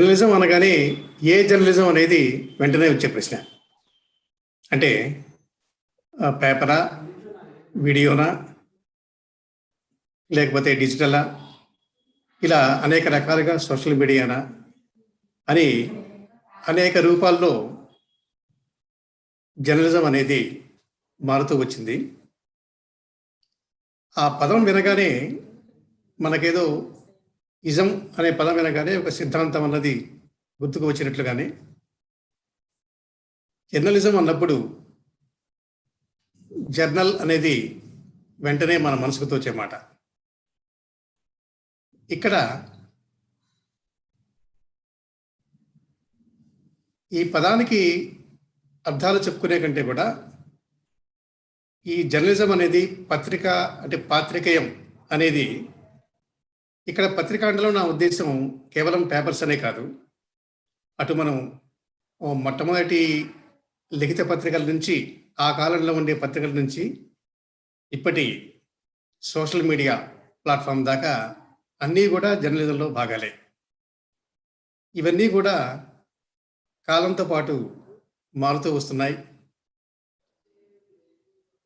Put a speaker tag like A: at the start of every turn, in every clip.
A: Journalism అనగానే ఏ journalism అనేది వెంటనే వచ్చే ప్రశ్న. అంటే పేపరా వీడియోనా లేకపోతే డిజిటలా ఇలా అనేక రకాలుగా సోషల్ మీడియానా అని అనేక రూపాల్లో జర్నలిజం అనేది మారుతూ వచ్చింది. ఆ పదం వినగానే మనకేదో ఇజం అనే పదం వినగానే ఒక సిద్ధాంతం అన్నది గుర్తుకు వచ్చినట్లుగానే జర్నలిజం అన్నప్పుడు జర్నల్ అనేది వెంటనే మన మనసుకు తోచే మాట. ఇక్కడ ఈ పదానికి అర్థాలు చెప్పుకునే కంటే కూడా ఈ జర్నలిజం అనేది పత్రిక అంటే పాత్రికేయం అనేది ఇక్కడ పత్రికాండలో నా ఉద్దేశం కేవలం పేపర్స్ అనే కాదు. అటు మనం మొట్టమొదటి లిఖిత పత్రికల నుంచి ఆ కాలంలో ఉండే పత్రికల నుంచి ఇప్పటి సోషల్ మీడియా ప్లాట్ఫామ్ దాకా అన్నీ కూడా జర్నలిజంలో భాగాలే. ఇవన్నీ కూడా కాలంతో పాటు మారుతూ వస్తున్నాయి.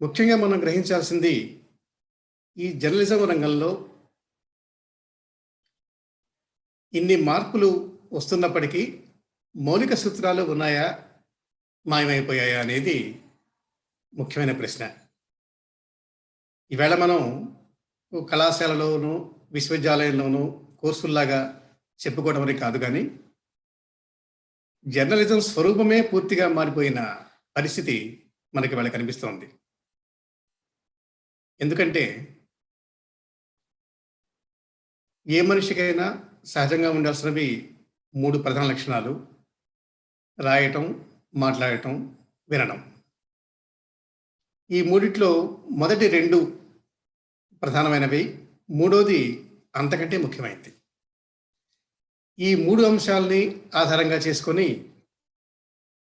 A: ముఖ్యంగా మనం గ్రహించాల్సింది ఈ జర్నలిజం రంగంలో ఇన్ని మార్పులు వస్తున్నప్పటికీ మౌలిక సూత్రాలు ఉన్నాయా మాయమైపోయాయా అనేది ముఖ్యమైన ప్రశ్న. ఈవేళ మనం కళాశాలలోనూ విశ్వవిద్యాలయంలోనూ కోర్సుల్లాగా చెప్పుకోవడం అనేది కాదు కానీ జర్నలిజం స్వరూపమే పూర్తిగా మారిపోయిన పరిస్థితి మనకి వాళ్ళ కనిపిస్తోంది. ఎందుకంటే ఏ మనిషికైనా సహజంగా ఉండాల్సినవి మూడు ప్రధాన లక్షణాలు. రాయటం మాట్లాడటం వినడం. ఈ మూడిట్లో మొదటి రెండు ప్రధానమైనవి. మూడోది అంతకంటే ముఖ్యమైనది. ఈ మూడు అంశాలని ఆధారంగా చేసుకొని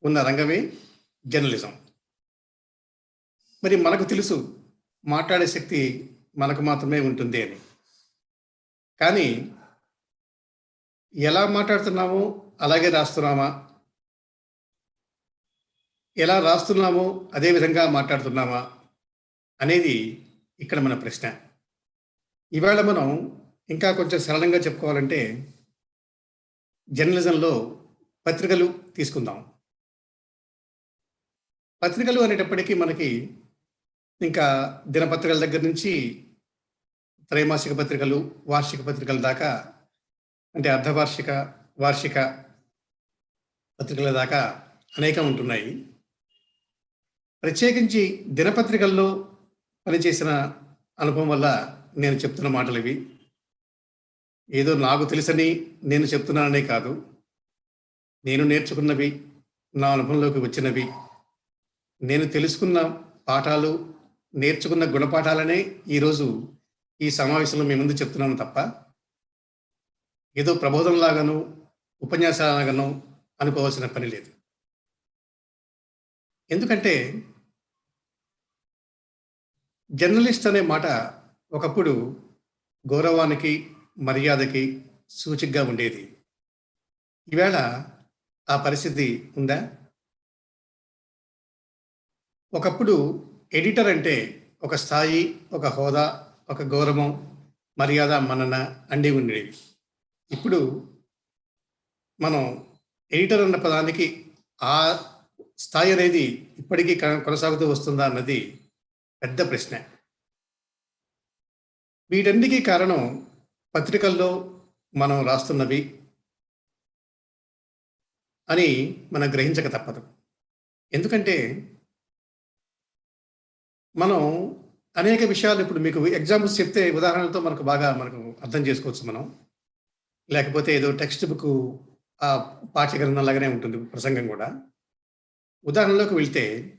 A: ఉన్న రంగమే జర్నలిజం. మరి మనకు తెలుసు మాట్లాడే శక్తి మనకు మాత్రమే ఉంటుంది అని. కానీ ఎలా మాట్లాడుతున్నామో? అలాగే రాస్తున్నామా? ఎలా రాస్తున్నామో? అదే విధంగా మాట్లాడుతున్నామా? అనేది ఇక్కడ మన ప్రశ్న. ఇవాళ మనం ఇంకా కొంచెం సరళంగా చెప్పుకోవాలంటే జర్నలిజంలో పత్రికలు తీసుకుందాం. పత్రికలు అనేటప్పటికీ మనకి ఇంకా దినపత్రికల దగ్గర నుంచి త్రైమాసిక పత్రికలు వార్షిక పత్రికల దాకా అంటే అర్ధవార్షిక వార్షిక పత్రికల దాకా అనేకం ఉంటున్నాయి. ప్రత్యేకించి దినపత్రికల్లో పనిచేసిన అనుభవం వల్ల నేను చెప్తున్న మాటలు ఇవి. ఏదో నాకు తెలుసని నేను చెప్తున్నాననే కాదు. నేను నేర్చుకున్నవి నా అనుభవంలోకి వచ్చినవి. నేను తెలుసుకున్న పాఠాలు నేర్చుకున్న గుణపాఠాలనే ఈరోజు ఈ సమావేశంలో మీ ముందు చెప్తున్నాను తప్ప ఏదో ప్రబోధంలాగాను ఉపన్యాసాలాగాను అనుకోవాల్సిన పని లేదు. ఎందుకంటే జర్నలిస్ట్ అనే మాట ఒకప్పుడు గౌరవానికి మర్యాదకి సూచికగా ఉండేది. ఈవేళ ఆ పరిస్థితి ఉందా? ఒకప్పుడు ఎడిటర్ అంటే ఒక స్థాయి ఒక హోదా ఒక గౌరవం మర్యాద మనన అండి ఉండేవి. ఇప్పుడు మనం ఎడిటర్ అన్న పదానికి ఆ స్థాయి అనేది ఇప్పటికీ కొనసాగుతూ వస్తుందా అన్నది పెద్ద ప్రశ్న. వీటన్నిటికీ కారణం పత్రికల్లో మనం రాస్తున్నవి అని మనం గ్రహించక తప్పదు. ఎందుకంటే మనం అనేక విషయాలు ఇప్పుడు మీకు ఎగ్జాంపుల్స్ చెప్తే ఉదాహరణలతో మనకు బాగా మనకు అర్థం చేసుకోవచ్చు మనం. లేకపోతే ఏదో టెక్స్ట్ బుక్ ఆ పాఠ్యగ్రంథం లాగానే ఉంటుంది ప్రసంగం కూడా. ఉదాహరణలోకి వెళ్తే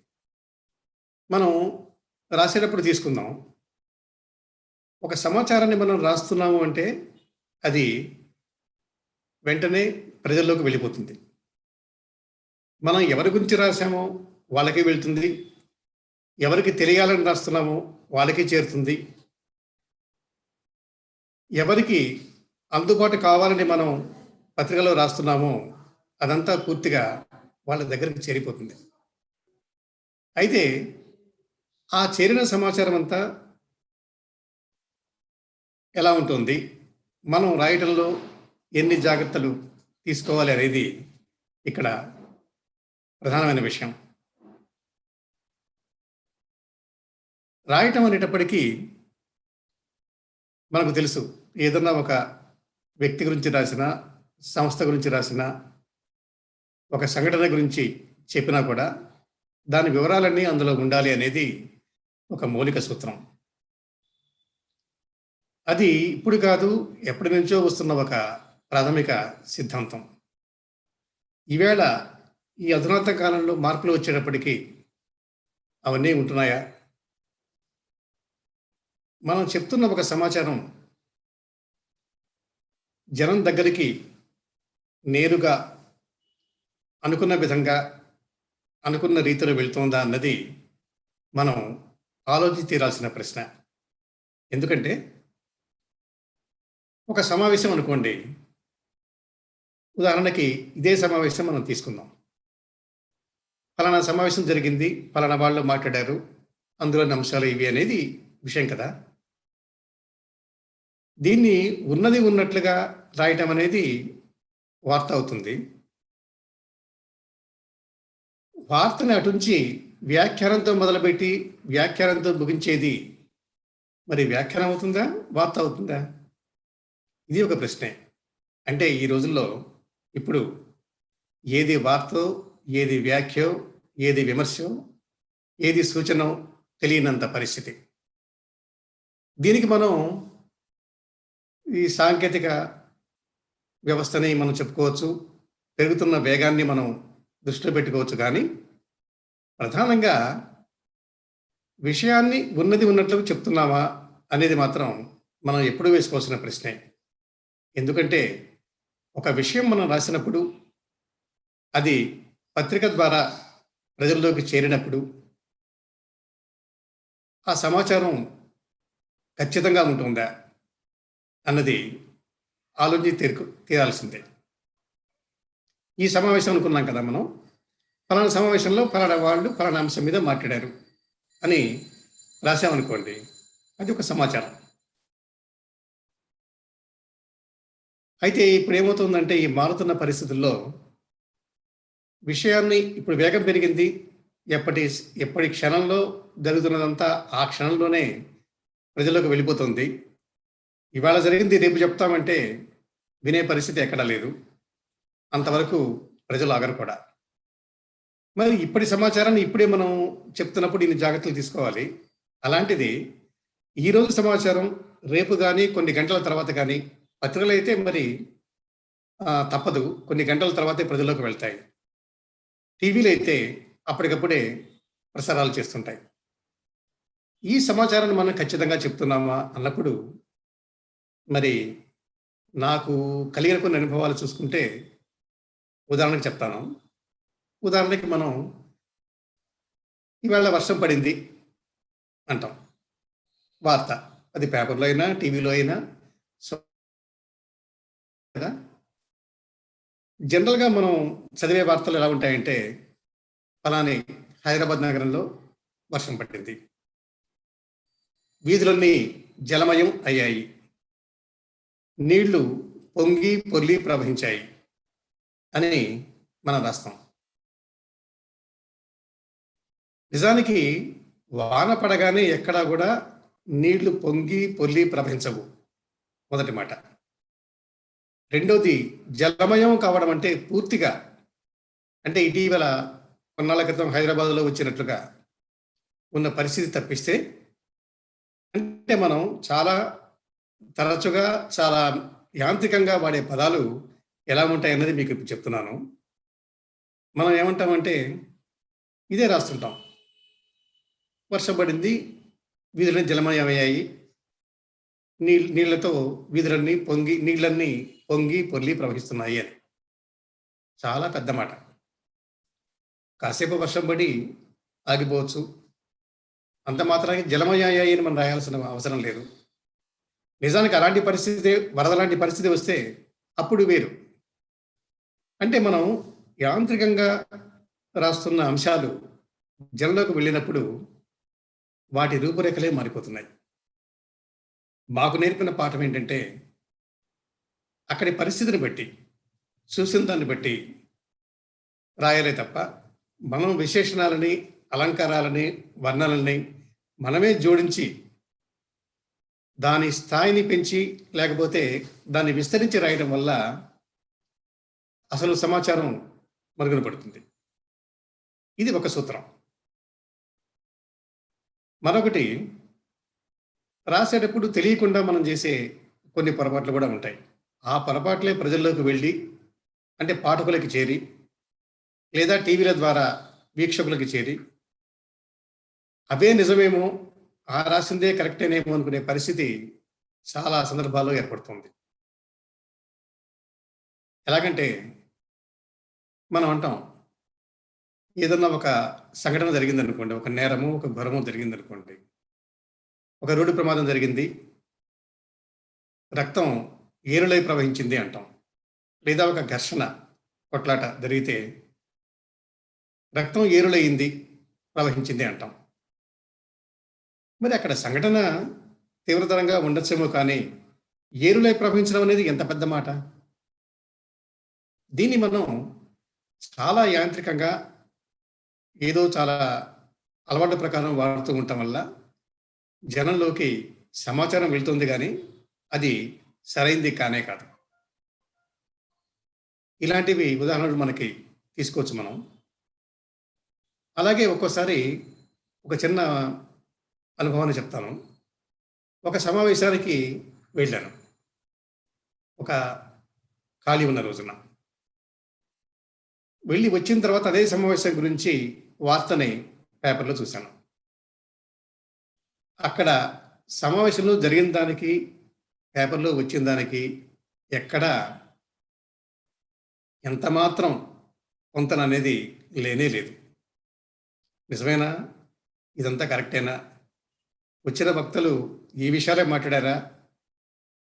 A: మనం రాసేటప్పుడు తీసుకుందాం. ఒక సమాచారాన్ని మనం రాస్తున్నాము అంటే అది వెంటనే ప్రజల్లోకి వెళ్ళిపోతుంది. మనం ఎవరి గురించి రాసామో వాళ్ళకి వెళ్తుంది. ఎవరికి తెలియాలని రాస్తున్నామో వాళ్ళకి చేరుతుంది. ఎవరికి అందుబాటు కావాలని మనం పత్రికలో రాస్తున్నామో అదంతా పూర్తిగా వాళ్ళ దగ్గరికి చేరిపోతుంది. అయితే ఆ చేరిన సమాచారం అంతా ఎలా ఉంటుంది? మనం రాయటంలో ఎన్ని జాగ్రత్తలు తీసుకోవాలి అనేది ఇక్కడ ప్రధానమైన విషయం. రాయటం అనేటప్పటికీ మనకు తెలుసు ఏదన్నా ఒక వ్యక్తి గురించి రాసిన సంస్థ గురించి రాసిన ఒక సంఘటన గురించి చెప్పినా కూడా దాని వివరాలన్నీ అందులో ఉండాలి అనేది ఒక మౌలిక సూత్రం. అది ఇప్పుడు కాదు ఎప్పటి నుంచో వస్తున్న ఒక ప్రాథమిక సిద్ధాంతం. ఈవేళ ఈ అధునాత కాలంలో మార్పులు వచ్చేటప్పటికీ అవన్నీ ఉంటున్నాయా? మనం చెప్తున్న ఒక సమాచారం జనం దగ్గరికి నేరుగా అనుకున్న విధంగా అనుకున్న రీతిలో వెళ్తుందా అన్నది మనం ఆలోచించి తీరాల్సిన ప్రశ్న. ఎందుకంటే ఒక సమావేశం అనుకోండి. ఉదాహరణకి ఇదే సమావేశం మనం తీసుకుందాం. ఫలానా సమావేశం జరిగింది ఫలానా వాళ్ళు మాట్లాడారు అందులోని అంశాలు ఇవి అనేది విషయం కదా. దీన్ని ఉన్నది ఉన్నట్లుగా రాయటం అనేది వార్త అవుతుంది. వార్తని అటుంచి వ్యాఖ్యానంతో మొదలుపెట్టి వ్యాఖ్యానంతో ముగించేది మరి వ్యాఖ్యానం అవుతుందా వార్త అవుతుందా? ఇది ఒక ప్రశ్నే. అంటే ఈ రోజుల్లో ఇప్పుడు ఏది వార్తో ఏది వ్యాఖ్యో ఏది విమర్శో ఏది సూచనో తెలియనంత పరిస్థితి. దీనికి మనం ఈ సాంకేతిక వ్యవస్థని మనం చెప్పుకోవచ్చు. పెరుగుతున్న వేగాన్ని మనం దృష్టిలో పెట్టుకోవచ్చు కానీ ప్రధానంగా విషయాన్ని ఉన్నది ఉన్నట్లు చెప్తున్నామా అనేది మాత్రం మనం ఎప్పుడు వేసుకోవాల్సిన ప్రశ్నే. ఎందుకంటే ఒక విషయం మనం రాసినప్పుడు అది పత్రిక ద్వారా ప్రజల్లోకి చేరినప్పుడు ఆ సమాచారం ఖచ్చితంగా ఉంటుందా? అన్నది ఆలోచించి తీరు తీరాల్సిందే. ఈ సమావేశం అనుకున్నాం కదా మనం. ఫలానా సమావేశంలో ఫలానా వాళ్ళు ఫలానా అంశం మీద మాట్లాడారు అని రాసామనుకోండి అది ఒక సమాచారం. అయితే ఇప్పుడు ఏమవుతుందంటే ఈ మారుతున్న పరిస్థితుల్లో విషయాన్ని ఇప్పుడు వేగం పెరిగింది. ఎప్పటి ఎప్పటి క్షణంలో జరుగుతున్నదంతా ఆ క్షణంలోనే ప్రజలకు వెళ్ళిపోతుంది. ఇవాళ జరిగింది రేపు చెప్తామంటే వినే పరిస్థితి ఎక్కడా లేదు. అంతవరకు ప్రజలు ఆగరు కూడా. మరి ఇప్పటి సమాచారాన్ని ఇప్పుడే మనం చెప్తున్నప్పుడు ఇన్ని జాగ్రత్తలు తీసుకోవాలి. అలాంటిది ఈరోజు సమాచారం రేపు కానీ కొన్ని గంటల తర్వాత కానీ పత్రికలు అయితే మరి తప్పదు. కొన్ని గంటల తర్వాతే ప్రజల్లోకి వెళ్తాయి. టీవీలు అయితే అప్పటికప్పుడే ప్రసారాలు చేస్తుంటాయి. ఈ సమాచారాన్ని మనం ఖచ్చితంగా చెప్తున్నామా అన్నప్పుడు మరి నాకు కలిగిన కొన్ని అనుభవాలు చూసుకుంటే ఉదాహరణకు చెప్తాను. ఉదాహరణకి మనం ఈవేళ వర్షం పడింది అంటాం. వార్త. అది పేపర్లో అయినా టీవీలో అయినా సో కదా? జనరల్గా మనం చదివే వార్తలు ఎలా ఉంటాయంటే ఫలాని హైదరాబాద్ నగరంలో వర్షం పట్టింది వీధులన్నీ జలమయం అయ్యాయి. నీళ్ళు పొంగి పొర్లి ప్రవహించాయి అని మనం రాస్తాం. నిజానికి వాన పడగానే ఎక్కడా కూడా నీళ్ళు పొంగి పొర్లి ప్రవహించవు. మొదటి మాట. రెండోది జలమయం కావడం అంటే పూర్తిగా అంటే ఇటీవల కొన్నాళ్ళ క్రితం హైదరాబాద్లో వచ్చినట్లుగా ఉన్న పరిస్థితి తప్పిస్తే అంటే మనం చాలా తరచుగా చాలా యాంత్రికంగా వాడే పదాలు ఎలా ఉంటాయి అన్నది మీకు ఇప్పుడు చెప్తున్నాను. మనం ఏమంటామంటే ఇదే రాస్తుంటాం. వర్షం పడింది వీధులన్నీ జలమయమయ్యాయి. నీ నీళ్ళతో వీధులన్నీ పొంగి నీళ్ళన్నీ పొంగి పొర్లి ప్రవహిస్తున్నాయి అని. చాలా పెద్ద మాట. కాసేపు వర్షం పడి ఆగిపోవచ్చు. అంత మాత్రానికి జలమయ్యాయి అని మనం రాయాల్సిన అవసరం లేదు. నిజానికి అలాంటి పరిస్థితి వరద లాంటి పరిస్థితి వస్తే అప్పుడు వేరు. అంటే మనం యాంత్రికంగా రాస్తున్న అంశాలు జనంలోకి వెళ్ళినప్పుడు వాటి రూపురేఖలే మారిపోతున్నాయి. మాకు నేర్పిన పాఠం ఏంటంటే అక్కడి పరిస్థితిని బట్టి చూసిన దాన్ని బట్టి రాయాలే తప్ప మనం విశేషణాలని అలంకారాలని వర్ణనల్ని మనమే జోడించి దాని స్థాయిని పెంచి లేకపోతే దాన్ని విస్తరించి రాయడం వల్ల అసలు సమాచారం మరుగున పడుతుంది ఇది ఒక సూత్రం. మరొకటి రాసేటప్పుడు తెలియకుండా మనం చేసే కొన్ని పొరపాట్లు కూడా ఉంటాయి. ఆ పొరపాట్లే ప్రజల్లోకి వెళ్ళి అంటే పాఠకులకి చేరి లేదా టీవీల ద్వారా వీక్షకులకి చేరి అవే నిజమేమో ఆ రాసిందే కరెక్టేనేమో అనుకునే పరిస్థితి చాలా సందర్భాల్లో ఏర్పడుతుంది. ఎలాగంటే మనం అంటాం ఏదన్నా ఒక సంఘటన జరిగిందనుకోండి ఒక నేరము ఒక ఘోరము జరిగిందనుకోండి ఒక రోడ్డు ప్రమాదం జరిగింది రక్తం ఏరులై ప్రవహించింది అంటాం లేదా ఒక ఘర్షణ కొట్లాట జరిగితే రక్తం ఏరులయ్యింది ప్రవహించింది అంటాం. మరి అక్కడ సంఘటన తీవ్రతరంగా ఉండొచ్చేమో కానీ ఏరులై ప్రవహించడం అనేది ఎంత పెద్ద మాట? దీన్ని మనం చాలా యాంత్రికంగా ఏదో చాలా అలవాటు ప్రకారం వాడుతూ ఉండటం వల్ల జనంలోకి సమాచారం వెళ్తుంది కానీ అది సరైంది కానే కాదు. ఇలాంటివి ఉదాహరణలు మనకి తీసుకోవచ్చు మనం. అలాగే ఒక్కోసారి ఒక చిన్న అనుభవాన్ని చెప్తాను. ఒక సమావేశానికి వెళ్ళాను. ఒక ఖాళీ ఉన్న రోజున. వెళ్ళి వచ్చిన తర్వాత అదే సమావేశం గురించి వార్తని పేపర్లో చూశాను. అక్కడ సమావేశంలో జరిగిన దానికి పేపర్లో వచ్చిన దానికి ఎక్కడ ఎంత మాత్రం పొంతన అనేది లేనే లేదు. నిజమేనా? ఇదంతా కరెక్టేనా? వచ్చిన భక్తులు ఈ విషయాలే మాట్లాడారా?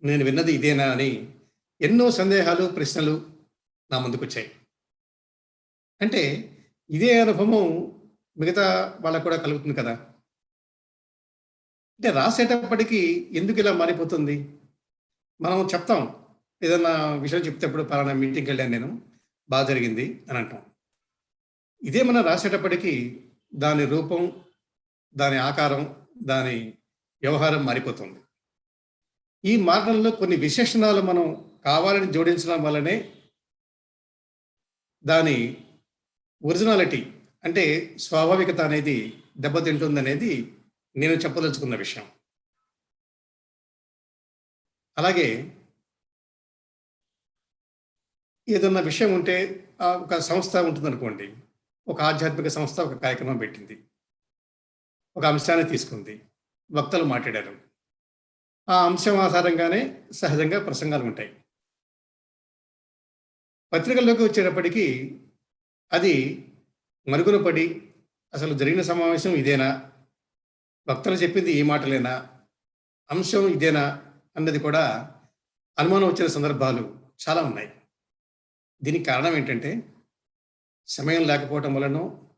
A: నేను విన్నది ఇదేనా అని ఎన్నో సందేహాలు ప్రశ్నలు నా ముందుకు వచ్చాయి అంటే ఇదే అనుభవం మిగతా వాళ్ళకు కూడా కలుగుతుంది కదా? అంటే రాసేటప్పటికీ ఎందుకు ఇలా మారిపోతుంది? మనం చెప్తాం. ఏదన్నా విషయం చెప్తేప్పుడు పలానా మీటింగ్కి వెళ్ళాను నేను బాగా జరిగింది అని అంటాం. ఇదే మనం రాసేటప్పటికీ దాని రూపం దాని ఆకారం దాని వ్యవహారం మారిపోతుంది. ఈ మార్గంలో కొన్ని విశేషణాలు మనం కావాలని జోడించడం వల్లనే దాని ఒరిజినాలిటీ అంటే స్వాభావికత అనేది దెబ్బతింటుందనేది నేను చెప్పదలుచుకున్న విషయం. అలాగే ఏదన్నా విషయం ఉంటే ఆ ఒక సంస్థ ఉంటుందనుకోండి ఒక ఆధ్యాత్మిక సంస్థ ఒక కార్యక్రమం పెట్టింది. ఒక అంశాన్ని తీసుకుంది. వక్తలు మాట్లాడారు. ఆ అంశం ఆధారంగానే సహజంగా ప్రసంగాలు ఉంటాయి. పత్రికల్లోకి వచ్చేటప్పటికీ అది మరుగున పడి అసలు జరిగిన సమావేశం ఇదేనా? వక్తలు చెప్పింది ఈ మాటలేనా? అంశం ఇదేనా? అన్నది కూడా అనుమానం వచ్చిన సందర్భాలు చాలా ఉన్నాయి. దీనికి కారణం ఏంటంటే సమయం లేకపోవటం వలనో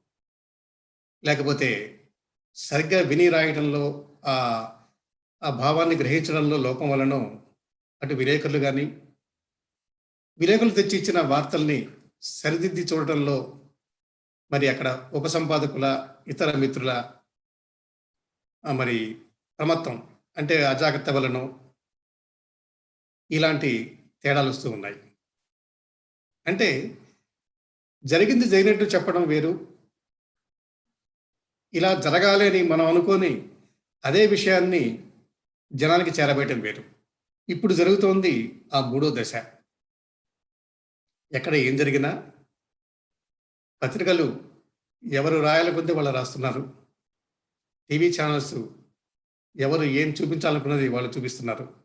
A: లేకపోతే సరిగ్గా విని రాయడంలో ఆ ఆ భావాన్ని గ్రహించడంలో లోపం వలనో అటు విలేకరులు కానీ విలేకరులు తెచ్చి ఇచ్చిన వార్తల్ని సరిదిద్ది చూడటంలో మరి అక్కడ ఉపసంపాదకుల ఇతర మిత్రుల మరి ప్రమత్తం అంటే అజాగ్రత్త వలన ఇలాంటి తేడాలు వస్తూ ఉన్నాయి. అంటే జరిగింది జరిగినట్టు చెప్పడం వేరు ఇలా జరగాలి అని మనం అనుకొని అదే విషయాన్ని జనానికి చేరబేయటం వేరు. ఇప్పుడు జరుగుతోంది ఆ మూడో దశ. ఎక్కడ ఏం జరిగినా పత్రికలు ఎవరు రాయాల వాళ్ళు రాస్తున్నారు. టీవీ ఛానల్స్ ఎవరు ఏం చూపించాలనుకున్నది వాళ్ళు చూపిస్తున్నారు.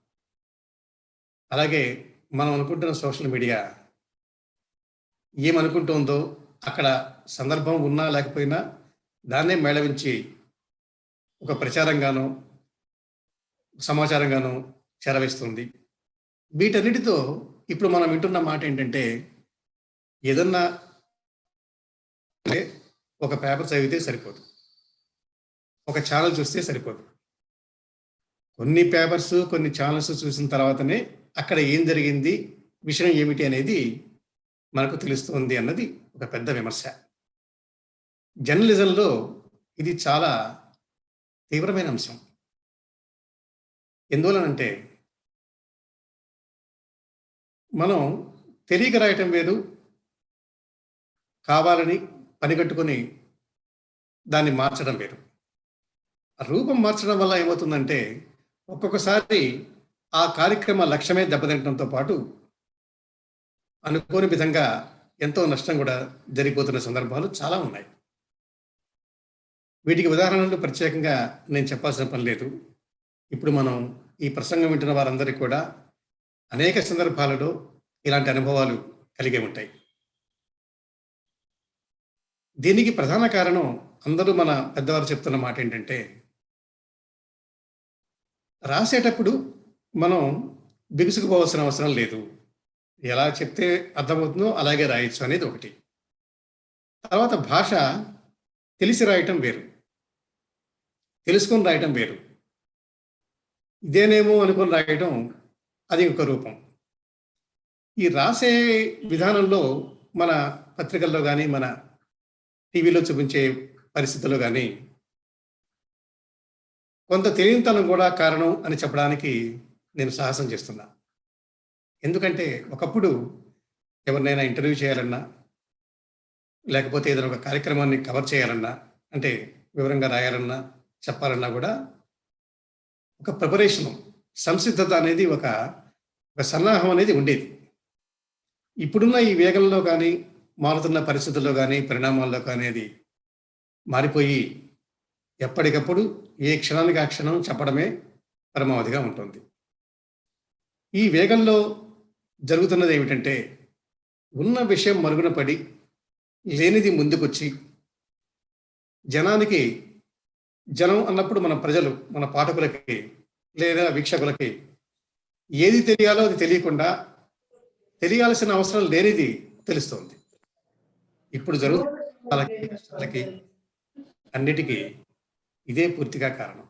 A: అలాగే మనం అనుకుంటున్న సోషల్ మీడియా ఏమనుకుంటుందో అక్కడ సందర్భం ఉన్నా లేకపోయినా దాన్నే మేళవించి ఒక ప్రచారంగానో సమాచారంగానో చేరవేస్తుంది. వీటన్నిటితో ఇప్పుడు మనం వింటున్న మాట ఏంటంటే ఏదన్నా ఒక పేపర్ చదివితే సరిపోదు. ఒక ఛానల్ చూస్తే సరిపోదు. కొన్ని పేపర్స్ కొన్ని ఛానల్స్ చూసిన తర్వాతనే అక్కడ ఏం జరిగింది విషయం ఏమిటి అనేది మనకు తెలుస్తుంది అన్నది ఒక పెద్ద విమర్శ. జర్నలిజంలో ఇది చాలా తీవ్రమైన అంశం. ఎందువలనంటే మనం తెలియక రాయటం వేరు కావాలని పనిగట్టుకొని దాన్ని మార్చడం వేరు. రూపం మార్చడం వల్ల ఏమవుతుందంటే ఒక్కొక్కసారి ఆ కార్యక్రమ లక్ష్యమే దెబ్బతింటడంతో పాటు అనుకోని విధంగా ఎంతో నష్టం కూడా జరిగిపోతున్న సందర్భాలు చాలా ఉన్నాయి. వీటికి ఉదాహరణలు ప్రత్యేకంగా నేను చెప్పాల్సిన పని లేదు. ఇప్పుడు మనం ఈ ప్రసంగం వింటున్న వారందరికీ కూడా అనేక సందర్భాలలో ఇలాంటి అనుభవాలు కలిగి ఉంటాయి. దీనికి ప్రధాన కారణం అందరూ మన పెద్దవారు చెప్తున్న మాట ఏంటంటే రాసేటప్పుడు మనం బిగుసుకుపోవాల్సిన అవసరం లేదు. ఎలా చెప్తే అర్థమవుతుందో అలాగే రాయొచ్చు అనేది ఒకటి. తర్వాత భాష తెలిసి రాయటం వేరు. తెలుసుకొని రాయటం వేరు. ఇదేనేమో అనుకొని రాయటం అది ఒక రూపం. ఈ రాసే విధానంలో మన పత్రికల్లో కానీ మన టీవీలో చూపించే పరిస్థితుల్లో కానీ కొంత తెలియనితనం కూడా కారణం అని చెప్పడానికి నేను సాహసం చేస్తున్నా. ఎందుకంటే ఒకప్పుడు ఎవరినైనా ఇంటర్వ్యూ చేయాలన్నా లేకపోతే ఏదైనా ఒక కార్యక్రమాన్ని కవర్ చేయాలన్నా అంటే వివరంగా రాయాలన్నా చెప్పాలన్నా కూడా ఒక ప్రిపరేషన్ సంసిద్ధత అనేది ఒక ఒక సన్నాహం అనేది ఉండేది. ఇప్పుడున్న ఈ వేగంలో కానీ మారుతున్న పరిస్థితుల్లో కానీ పరిణామాల్లో కానీ అది మారిపోయి ఎప్పటికప్పుడు ఏ క్షణానికి ఆ క్షణం చెప్పడమే పరమావధిగా ఉంటుంది. ఈ వేగంలో జరుగుతున్నది ఏమిటంటే ఉన్న విషయం మరుగున పడి లేనిది ముందుకొచ్చి జనానికి జనం అన్నప్పుడు మన ప్రజలు మన పాఠకులకి లేదా వీక్షకులకి ఏది తెలియాలో అది తెలియకుండా తెలియాల్సిన అవసరం లేనిది తెలుస్తోంది. ఇప్పుడు జరుగుతున్న వాళ్ళకి, కష్టాలకి అన్నిటికీ ఇదే పూర్తిగా కారణం.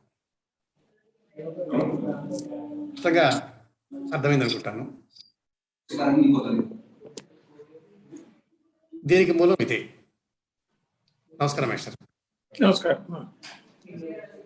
A: కొత్తగా అర్థమైంది అనుకుంటాను. దీనికి మూలం ఇదే. నమస్కారం మేస్టర్.
B: నమస్కారం. Yes.